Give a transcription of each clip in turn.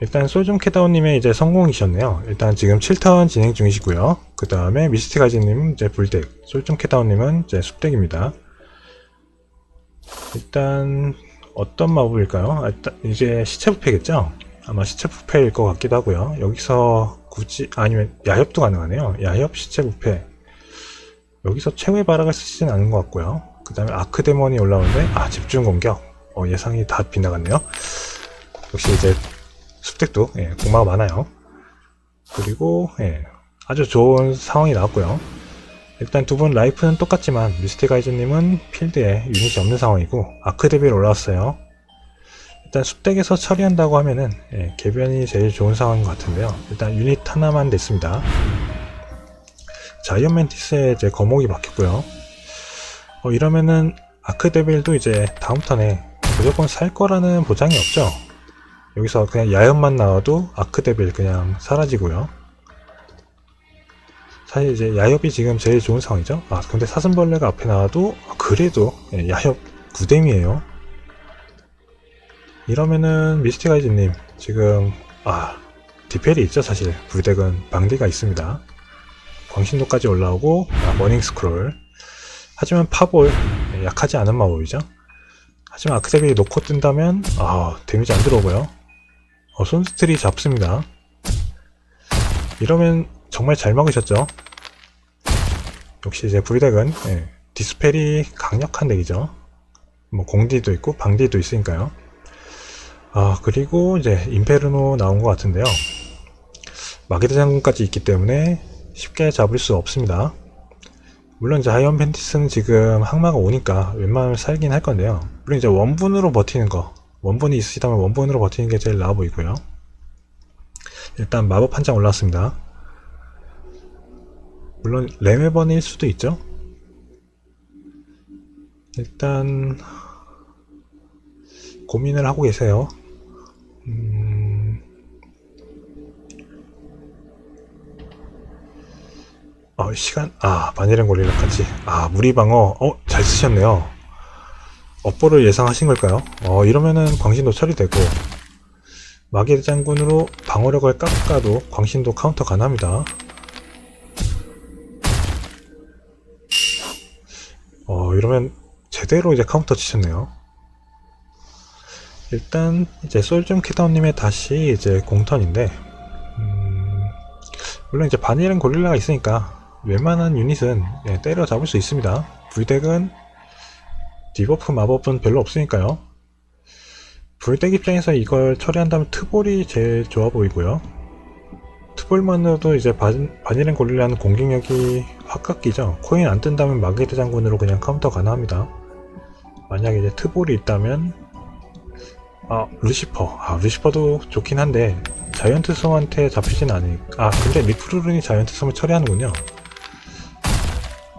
일단 솔좀 캐다운님의 이제 성공이셨네요. 일단 지금 7턴 진행 중이시고요. 그 다음에 미스티가지님 이제 불덱, 솔좀 캐다운님은 이제 숲덱입니다. 일단 어떤 마법일까요? 아, 일단 이제 시체 부패겠죠? 아마 시체 부패일 것 같기도 하고요. 여기서 굳이 아니면 야협도 가능하네요. 야협 시체 부패. 여기서 최후의 바락을 쓰지는 않은 것 같고요. 그 다음에 아크데몬이 올라오는데 아 집중 공격. 어, 예상이 다 빗나갔네요. 역시 이제 숲덱도 예, 공마가 많아요. 그리고 예, 아주 좋은 상황이 나왔고요. 일단 두 분 라이프는 똑같지만 미스티가이즈님은 필드에 유닛이 없는 상황이고 아크데빌 올라왔어요. 일단 숲덱에서 처리한다고 하면은 예, 개변이 제일 좋은 상황인 것 같은데요. 일단 유닛 하나만 됐습니다. 자이언 멘티스에 이제 거목이 바뀌었고요. 어, 이러면은 아크데빌도 이제 다음 턴에 무조건 살 거라는 보장이 없죠. 여기서 그냥 야연만 나와도 아크데빌 그냥 사라지고요. 사실 이제 야협이 지금 제일 좋은 상황이죠. 아 근데 사슴벌레가 앞에 나와도 아, 그래도 예, 야협 9뎀이에요. 이러면은 미스티가이즈님 지금 아 디펠이 있죠 사실 불덱은 방디가 있습니다. 광신도까지 올라오고 아, 머닝 스크롤 하지만 파볼 예, 약하지 않은 마법이죠. 하지만 아크데빌이 놓고 뜬다면 아 데미지 안 들어오고요. 어, 손스트리 잡습니다. 이러면 정말 잘 막으셨죠? 역시 이제 불덱은 예, 디스펠이 강력한 덱이죠. 뭐 공디도 있고 방디도 있으니까요. 아 그리고 이제 임페르노 나온 것 같은데요. 마게드 장군까지 있기 때문에 쉽게 잡을 수 없습니다. 물론 이제 하이언 펜티스는 지금 항마가 오니까 웬만하면 살긴 할 건데요. 물론 이제 원분으로 버티는 거, 원분이 있으시다면 원분으로 버티는 게 제일 나아 보이고요. 일단 마법 한 장 올라왔습니다. 물론 레메번일 수도 있죠. 일단 고민을 하고 계세요. 음... 어, 시간, 아, 바니렌 고릴라까지. 아, 무리방어, 어, 잘 쓰셨네요. 업보를 예상하신 걸까요? 어, 이러면은 광신도 처리되고, 마계 장군으로 방어력을 깎아도 광신도 카운터 가능합니다. 어, 이러면 제대로 이제 카운터 치셨네요. 일단, 이제 솔좀 캐다운님의 다시 이제 공턴인데, 음, 물론 이제 바닐은 고릴라가 있으니까, 웬만한 유닛은 예, 때려 잡을 수 있습니다. 불덱은 디버프 마법은 별로 없으니까요. 불덱 입장에서 이걸 처리한다면 트볼이 제일 좋아 보이고요. 트볼만으로도 이제 반, 바닐은 고릴라는 공격력이 확 깎이죠. 코인 안 뜬다면 마게드 장군으로 그냥 카운터 가능합니다. 만약에 이제 트볼이 있다면 아 루시퍼 아 루시퍼도 좋긴 한데 자이언트 솜한테 잡히진 않으니 아 근데 리프루른이 자이언트 솜을 처리하는군요.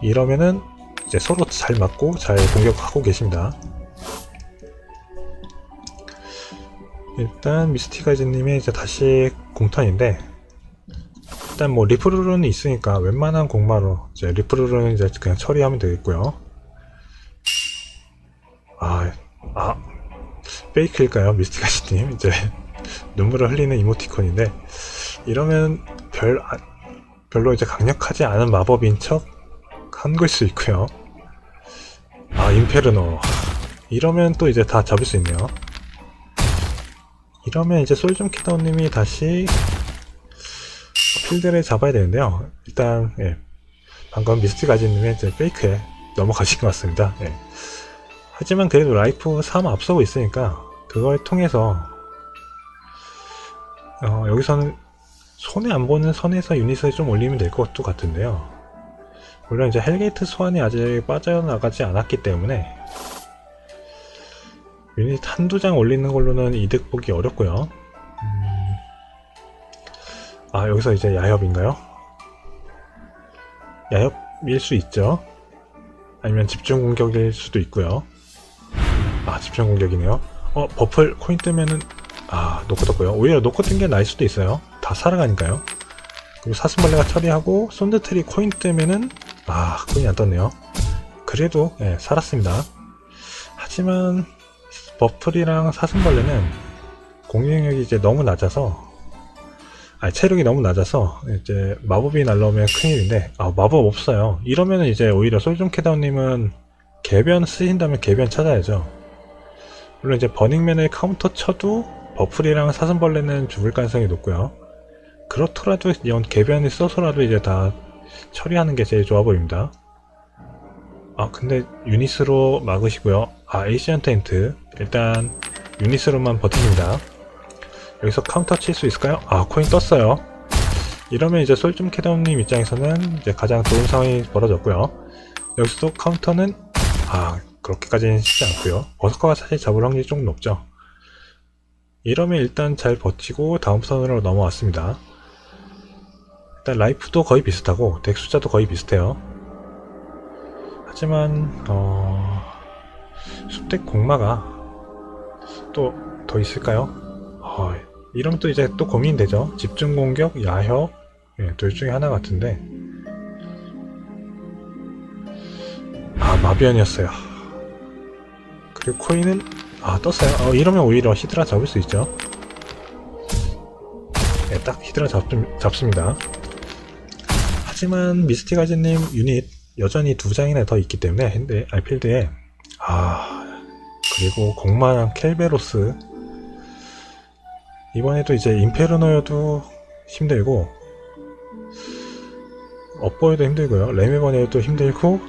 이러면은 이제 서로 잘 맞고 잘 공격하고 계십니다. 일단 미스티가이즈님의 이제 다시 공턴인데 일단 뭐 리프루는 있으니까 웬만한 공마로 이제 리프루는 이제 그냥 처리하면 되겠고요. 아, 아 페이크일까요, 미스티가이즈님? 이제 눈물을 흘리는 이모티콘인데 이러면 별 아, 별로 이제 강력하지 않은 마법인 척 한걸수 있고요. 아 임페르노 이러면 또 이제 다 잡을 수 있네요. 이러면 이제 솔좀 키다운님이 다시 필드를 잡아야 되는데요. 일단 예. 방금 미스티 가지님의 이제 페이크에 넘어가신 것 같습니다. 예. 하지만 그래도 라이프 3 앞서고 있으니까 그걸 통해서 어, 여기서는 손해 안 보는 선에서 유닛을 좀 올리면 될 것도 같은데요. 물론 이제 헬게이트 소환이 아직 빠져나가지 않았기 때문에 유닛 한두 장 올리는 걸로는 이득 보기 어렵고요. 음... 아 여기서 이제 야협인가요? 야협일 수 있죠. 아니면 집중 공격일 수도 있고요. 아 집중 공격이네요. 어 버플 코인 뜨면은 아 놓고 떴고요. 오히려 놓고 뜬 게 나을 수도 있어요. 다 살아가니까요. 그리고 사슴벌레가 처리하고 쏜드트리 코인 뜨면은 아 코인이 안 떴네요. 그래도 예, 살았습니다. 하지만 버플이랑 사슴벌레는 공격력이 이제 너무 낮아서 아 체력이 너무 낮아서 이제 마법이 날라오면 큰일인데 아 마법 없어요 이러면 이제 오히려 솔좀 캐다운님은 개변 쓰신다면 개변 찾아야죠 물론 이제 버닝맨을 카운터 쳐도 버플이랑 사슴벌레는 죽을 가능성이 높고요 그렇더라도 이런 개변을 써서라도 이제 다 처리하는 게 제일 좋아 보입니다. 아 근데 유닛으로 막으시고요. 아 에이시안 텐트. 일단 유닛으로만 버팁니다. 여기서 카운터 칠 수 있을까요? 아 코인 떴어요. 이러면 이제 솔좀 캐다운님 입장에서는 이제 가장 좋은 상황이 벌어졌고요. 여기서도 카운터는 아 그렇게까지는 쉽지 않고요. 버스커가 사실 잡을 확률이 조금 높죠. 이러면 일단 잘 버티고 다음 선으로 넘어왔습니다 일단 라이프도 거의 비슷하고 덱 숫자도 거의 비슷해요 하지만 어... 숲덱 공마가 또 더 있을까요? 어, 이러면 또 이제 또 고민되죠. 집중 공격, 야협, 예, 둘 중에 하나 같은데. 아, 마비언이었어요. 그리고 코인은, 아, 떴어요. 어, 이러면 오히려 히드라 잡을 수 있죠. 예, 딱 히드라 잡, 잡습니다. 하지만 미스티가즈님 유닛 여전히 두 장이나 더 있기 때문에 핸드, 아, 필드에, 아, 그리고 공마랑 켈베로스, 이번에도 이제 임페르노여도 힘들고 업보에도 힘들고요. 레미번에도 힘들고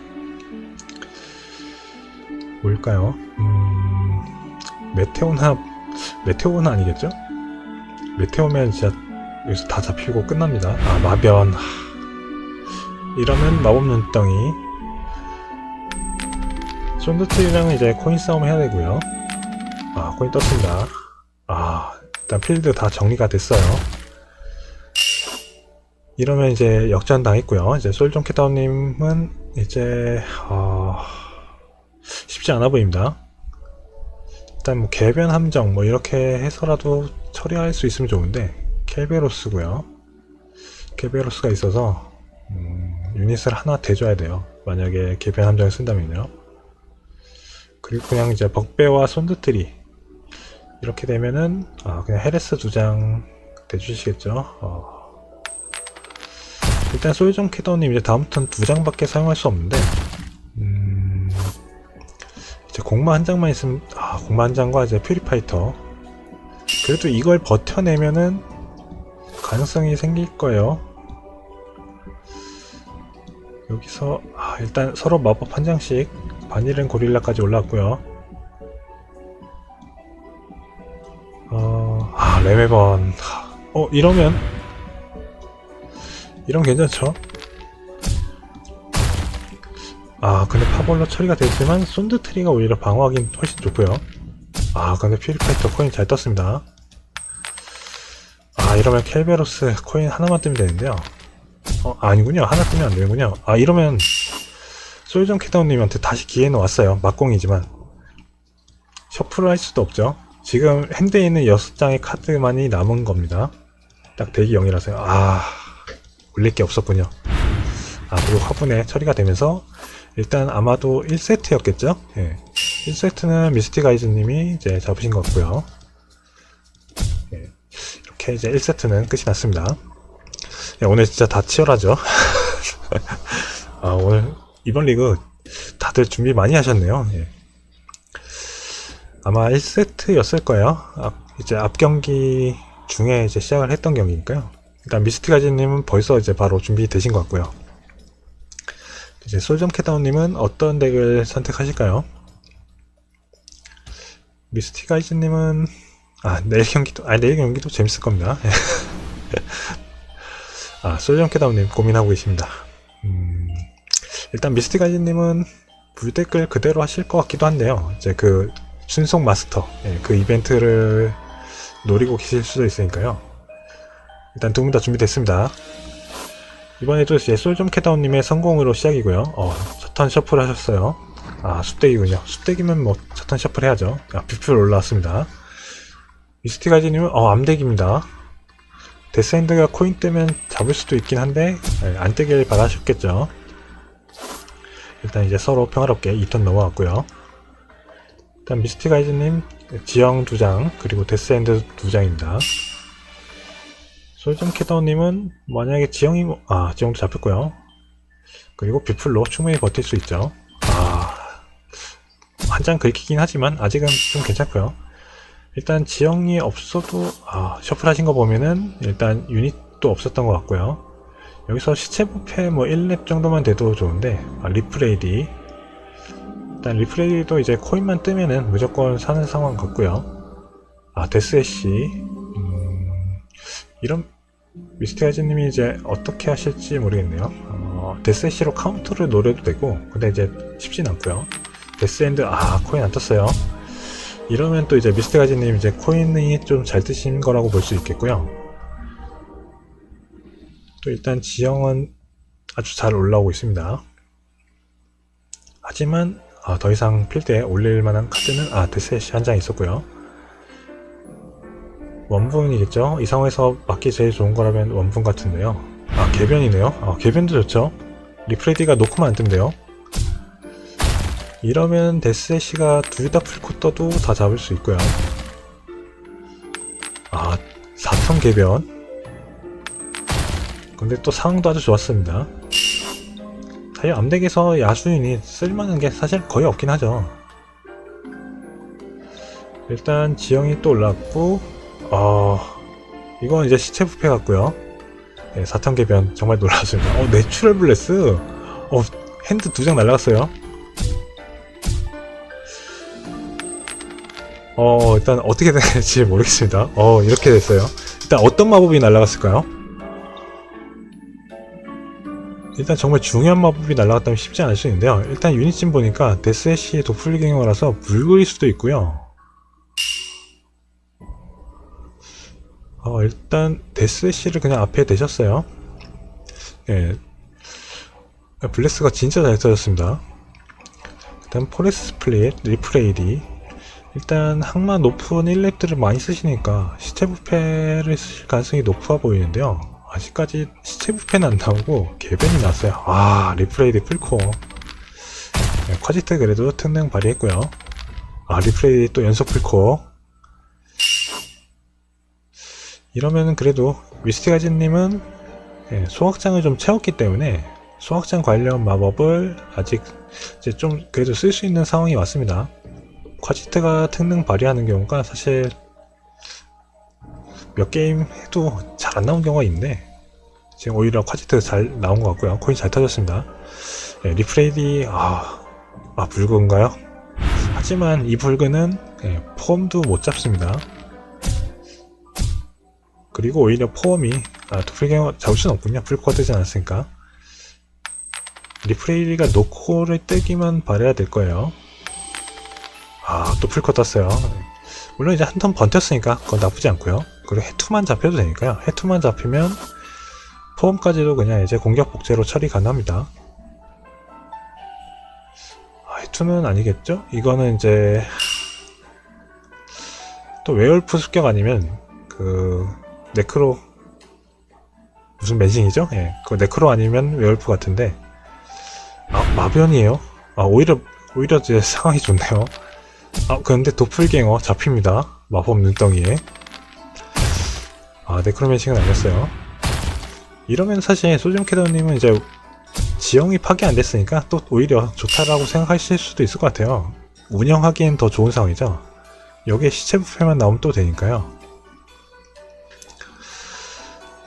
뭘까요? 음... 메테오나 메테오는 아니겠죠? 메테오면 진짜 여기서 다 잡히고 끝납니다. 아 마변. 하... 이러면 마법 눈덩이 쏜드트리랑 이제 코인 싸움 해야 되고요 아 코인 떴습니다 아 일단 필드 다 정리가 됐어요. 이러면 이제 역전 당했고요. 이제 솔종 캐다운님은 이제 어... 쉽지 않아 보입니다. 일단 뭐 개변 함정 뭐 이렇게 해서라도 처리할 수 있으면 좋은데 켈베로스고요. 켈베로스가 있어서 음, 유닛을 하나 대줘야 돼요. 만약에 개변 함정을 쓴다면요. 그리고 그냥 이제 벅배와 손드트리 이렇게 되면은 아 그냥 헤레스 두 장 대주시겠죠 어. 일단 소유정 캐더님 이제 다음 턴두 장밖에 사용할 수 없는데 음 이제 공마 한 장만 있으면 아 공마 한 장과 이제 퓨리파이터 그래도 이걸 버텨내면은 가능성이 생길 거예요 여기서 아 일단 서로 마법 한 장씩 바닐은 고릴라까지 올라왔고요 어, 아, 레메번. 어, 이러면. 이러면 괜찮죠? 아, 근데 파벌로 처리가 됐지만, 손드트리가 오히려 방어하긴 훨씬 좋고요 아, 근데 퓨리파이터 코인 잘 떴습니다. 아, 이러면 켈베로스 코인 하나만 뜨면 되는데요. 어, 아니군요. 하나 뜨면 안 되는군요. 아, 이러면, 솔전 캐다운님한테 다시 기회는 왔어요. 막공이지만. 셔플을 할 수도 없죠. 지금 핸드에 있는 6장의 카드만이 남은 겁니다. 딱 대기 0이라서요. 아, 올릴 게 없었군요. 아, 그리고 화분에 처리가 되면서 일단 아마도 1세트였겠죠? 예. 1세트는 미스티 가이즈님이 이제 잡으신 것 같고요. 예. 이렇게 이제 1세트는 끝이 났습니다. 예, 오늘 진짜 다 치열하죠? 아, 오늘 이번 리그 다들 준비 많이 하셨네요. 예. 아마 1세트였을 거예요. 앞, 이제 앞 경기 중에 이제 시작을 했던 경기니까요. 일단 미스티가지님은 벌써 이제 바로 준비되신 것 같고요. 이제 솔점 캐다운님은 어떤 덱을 선택하실까요? 미스티가이즈님은 아 내일 경기도 아 내일 경기도 재밌을 겁니다. 아 솔점 캐다운님 고민하고 계십니다. 음, 일단 미스티가이즈님은 불덱을 그대로 하실 것 같기도 한데요. 이제 그 순속 마스터 예, 그 이벤트를 노리고 계실 수도 있으니까요. 일단 두 분 다 준비됐습니다. 이번에도 이제 솔좀 캐다운님의 성공으로 시작이고요. 어, 첫턴 셔플 하셨어요. 아, 숲대기군요. 숲대기면 뭐, 첫턴 셔플 해야죠. 아, 뷰풀 올라왔습니다. 미스티가지님은, 어, 암덱입니다. 데스핸드가 코인 뜨면 잡을 수도 있긴 한데, 예, 안 뜨길 바라셨겠죠. 일단 이제 서로 평화롭게 2턴 넘어갔고요. 일단 미스티 가이즈님 지형 두 장, 그리고 데스엔드 두 장입니다. 솔점 캐더님은 만약에 지형이, 뭐- 아, 지형도 잡혔고요. 그리고 비플로 충분히 버틸 수 있죠. 아, 한 장 긁히긴 하지만 아직은 좀 괜찮고요. 일단 지형이 없어도, 아, 셔플 하신 거 보면은 일단 유닛도 없었던 것 같고요. 여기서 시체 부패 뭐 1렙 정도만 돼도 좋은데, 아, 리프레이디. 일단 리프레이도 이제 코인만 뜨면은 무조건 사는 상황 같고요. 아 데스애쉬 음, 이런 미스테아즈님이 이제 어떻게 하실지 모르겠네요. 어, 데스애쉬로 카운터를 노려도 되고 근데 이제 쉽진 않고요. 데스엔드 아 코인 안 떴어요. 이러면 또 이제 미스테아즈님 이제 코인이 좀 잘 뜨신 거라고 볼 수 있겠고요. 또 일단 지형은 아주 잘 올라오고 있습니다. 하지만 아, 더 이상 필드에 올릴 만한 카드는 아 데스햇이 한 장 있었고요. 원분이겠죠? 이 상황에서 맞기 제일 좋은 거라면 원분 같은데요. 아 개변이네요. 아 개변도 좋죠. 리프레디가 놓고만 안 뜬대요. 이러면 데스햇이가 둘 다 풀코 떠도 다 잡을 수 있고요. 아 4턴 개변. 근데 또 상황도 아주 좋았습니다. 사실 암덱에서 야수인이 쓸만한 게 사실 거의 없긴 하죠. 일단 지형이 또 올랐고, 어, 이건 이제 시체 부패 같고요. 네, 사턴 개변 정말 놀랐습니다. 어, 내추럴 블레스. 어, 핸드 두 장 날라갔어요. 어, 일단 어떻게 될지 모르겠습니다. 어, 이렇게 됐어요. 일단 어떤 마법이 날라갔을까요? 일단 정말 중요한 마법이 날아갔다면 쉽지 않을 수 있는데요. 일단 유닛진 보니까 데스애쉬의 도플갱어라서 물그릴 수도 있고요. 어, 일단 데스애쉬를 그냥 앞에 대셨어요. 예. 블레스가 진짜 잘 터졌습니다. 일단 포레스 스플릿, 리프레이디. 일단 항마 높은 1렙들을 많이 쓰시니까 시체 부패를 쓰실 가능성이 높아 보이는데요. 아직까지 시체 부패는 안 나오고 개변이 났어요. 아 리프레이드 풀코 네, 쿼지트 그래도 특능 발휘했고요. 아 리프레이드 또 연속 풀코 이러면은 그래도 위스티가즈님은 예, 소확장을 좀 채웠기 때문에 소확장 관련 마법을 아직 이제 좀 그래도 쓸 수 있는 상황이 왔습니다. 쿼지트가 특능 발휘하는 경우가 사실 몇 게임 해도 잘 안 나온 경우가 있는데 지금 오히려 쿼지트 잘 나온 것 같고요. 코인 잘 터졌습니다. 예, 리프레이디 아, 아 붉은가요? 하지만 이 붉은은 예, 폼도 못 잡습니다. 그리고 오히려 폼이 아 도플갱어 잡을 수는 없군요. 풀코가 뜨지 않았으니까 리프레이디가 노코를 뜨기만 바래야 될 거예요. 아 또 풀코 떴어요. 물론 이제 한 턴 번텼으니까 그건 나쁘지 않고요. 그리고 해투만 잡혀도 되니까요. 해투만 잡히면 포함까지도 그냥 이제 공격 복제로 처리 가능합니다. 아, 해투는 아니겠죠? 이거는 이제 또 웨얼프 습격 아니면 그 네크로 무슨 매징이죠? 예, 그 네크로 아니면 웨얼프 같은데 아 마변이에요? 아 오히려 오히려 이제 상황이 좋네요. 아 그런데 도플갱어 잡힙니다. 마법 눈덩이에 아 네크로맨싱은 아니었어요. 이러면 사실 소즘 캐더님은 이제 지형이 파괴 안 됐으니까 또 오히려 좋다라고 생각하실 수도 있을 것 같아요. 운영하기엔 더 좋은 상황이죠. 여기에 시체 부패만 나오면 또 되니까요.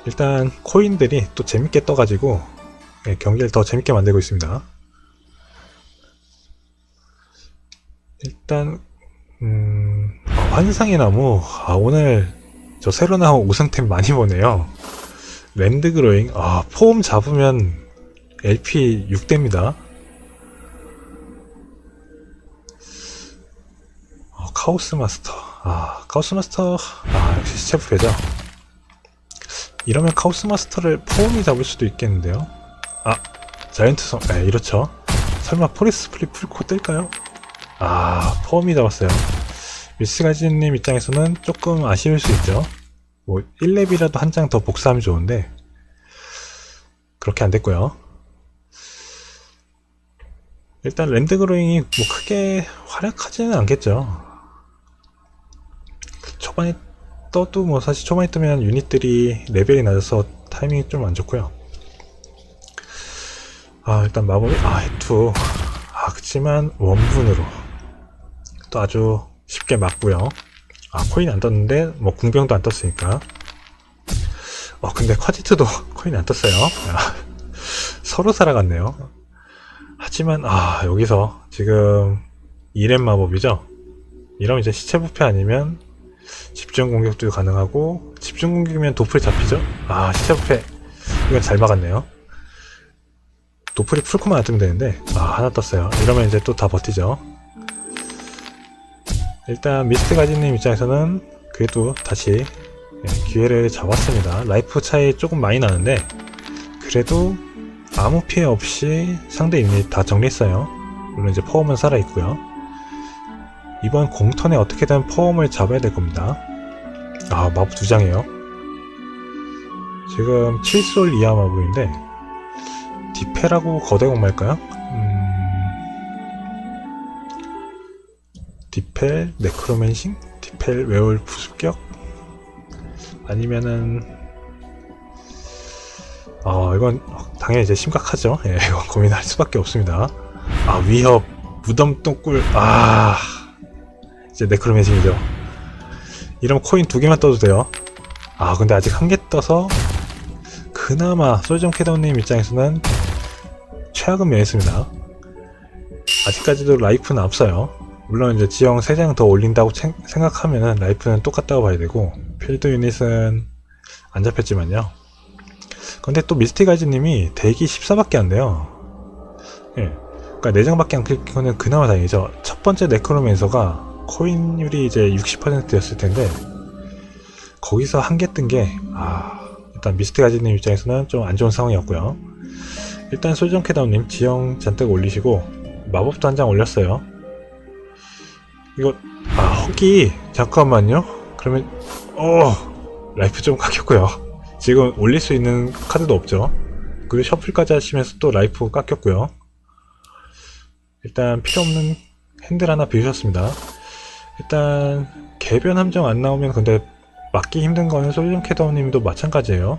일단 코인들이 또 재밌게 떠가지고 예, 경기를 더 재밌게 만들고 있습니다. 일단 음, 아, 환상의 나무 아, 오늘 저 새로 나온 우승템 많이 보네요. 랜드 그로잉 아폼 잡으면 LP 6대입니다. 어, 카오스 마스터 아 카오스 마스터 아 역시 시체부패죠. 이러면 카오스 마스터를 폼이 잡을 수도 있겠는데요. 아 자이언트 성 네, 이렇죠. 설마 포리스 플립 풀코 뜰까요? 아 폼이 잡았어요. 미스가지님 입장에서는 조금 아쉬울 수 있죠. 뭐 1렙이라도 한 장 더 복사하면 좋은데 그렇게 안 됐고요. 일단 랜드 그로잉이 뭐 크게 활약하지는 않겠죠. 초반에 떠도 뭐 사실 초반에 뜨면 유닛들이 레벨이 낮아서 타이밍이 좀 안 좋고요. 아 일단 마법이 아 해투 아 그치만 원분으로 또 아주 쉽게 맞고요. 아 코인 안 떴는데 뭐 궁병도 안 떴으니까 어 근데 쿼지트도 코인 안 떴어요. 아, 서로 살아갔네요. 하지만 아 여기서 지금 2렘 마법이죠. 이러면 이제 시체 부패 아니면 집중 공격도 가능하고 집중 공격이면 도플 잡히죠. 아 시체 부패 이건 잘 막았네요. 도플이 풀코만 안 뜨면 되는데 아 하나 떴어요. 이러면 이제 또 다 버티죠. 일단 미스트 가지님 입장에서는 그래도 다시 예, 기회를 잡았습니다. 라이프 차이 조금 많이 나는데 그래도 아무 피해 없이 상대 유닛 다 정리했어요. 물론 이제 포함은 살아있고요. 이번 공턴에 어떻게든 포함을 잡아야 될 겁니다. 아 마법 두 장이에요. 지금 7솔 이하 마법인데 디페라고 거대 공 말까요? 디펠 네크로맨싱? 디펠 웨올프 습격? 아니면은 아 이건 당연히 이제 심각하죠. 예, 이건 고민할 수밖에 없습니다. 아 위협 무덤 똥꿀 아 이제 네크로맨싱이죠. 이러면 코인 두 개만 떠도 돼요. 아 근데 아직 한 개 떠서 그나마 솔정 캐더님 입장에서는 최악은 면했습니다. 아직까지도 라이프는 앞서요. 물론 이제 지형 3장 더 올린다고 생- 생각하면은 라이프는 똑같다고 봐야 되고 필드 유닛은 안 잡혔지만요. 근데 또 미스티가즈님이 대기 14밖에 안 돼요. 예. 그러니까 4장밖에 안 끊기고는 그나마 다행이죠. 첫 번째 네크로맨서가 코인율이 이제 60%였을 텐데 거기서 한 개 뜬 게 아, 일단 미스티가즈님 입장에서는 좀 안 좋은 상황이었고요. 일단 솔정캐다운님 지형 잔뜩 올리시고 마법도 한 장 올렸어요. 이거 아 허기 잠깐만요. 그러면 어 라이프 좀 깎였고요. 지금 올릴 수 있는 카드도 없죠. 그리고 셔플까지 하시면서 또 라이프 깎였고요. 일단 필요 없는 핸들 하나 비우셨습니다. 일단 개변 함정 안 나오면 근데 막기 힘든 거는 솔정 캐다운님도 마찬가지예요.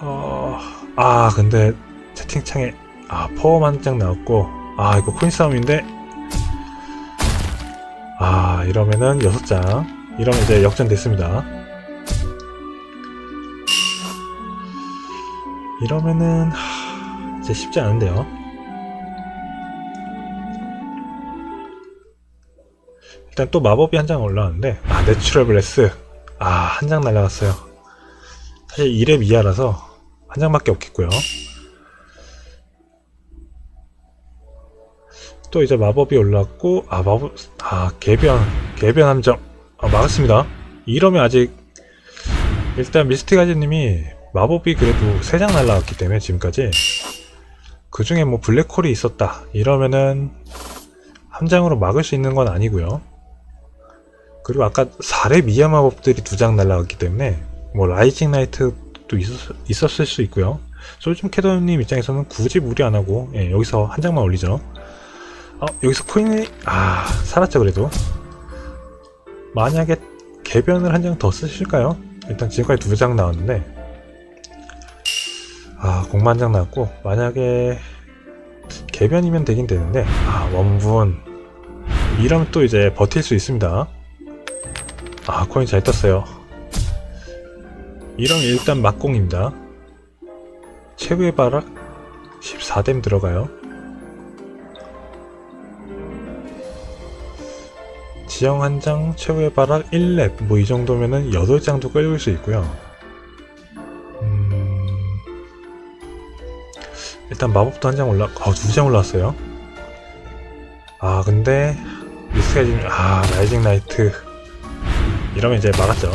어, 아, 근데 채팅창에 아, 포함 한 장 나왔고 아, 이거 코인 싸움인데 아, 이러면은 여섯 장 이러면 이제 역전됐습니다. 이러면은 하, 이제 쉽지 않은데요. 일단 또 마법이 한 장 올라왔는데 아, 내추럴 블레스 아, 한 장 날라갔어요. 사실 2렙 이하라서 한 장밖에 없겠고요. 또 이제 마법이 올랐고 아 마법 아 개변 개변 함정 아 막았습니다. 이러면 아직 일단 미스티가즈님이 마법이 그래도 3장 날라갔기 때문에 지금까지 그 중에 뭐 블랙홀이 있었다 이러면은 한 장으로 막을 수 있는 건 아니고요. 그리고 아까 4렙 이하 마법들이 두 장 날라갔기 때문에 뭐 라이징 나이트도 있었, 있었을 수 있고요. 솔좀 캐더님 입장에서는 굳이 무리 안 하고 예, 여기서 한 장만 올리죠. 어, 여기서 코인이 아 살았죠 그래도. 만약에 개변을 한 장 더 쓰실까요? 일단 지금까지 두 장 나왔는데 아 공만 장 나왔고 만약에 개변이면 되긴 되는데 아 원분 이러면 또 이제 버틸 수 있습니다. 아 코인 잘 떴어요. 이러면 일단 막공입니다. 최후의 바락 14댐 들어가요. 지형 한 장, 최후의 바락 1렙 뭐 이 정도면은 8장도 끌릴 수 있고요. 음... 일단 마법도 한 장 올라, 어, 두 장 올라왔어요. 아, 근데, 미스가 지금, 아, 라이징 나이트. 이러면 이제 막았죠.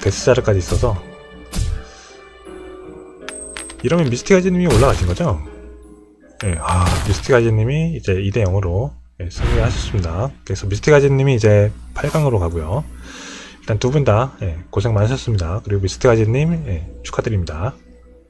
데스자르까지 있어서. 이러면 미스티가지님이 올라가신 거죠? 예, 아, 미스티가지님이 이제 2대 0으로 예, 승리하셨습니다. 그래서 미스티가지님이 이제 8강으로 가고요. 일단 두 분 다 고생 많으셨습니다. 그리고 미스티가지님 예, 축하드립니다.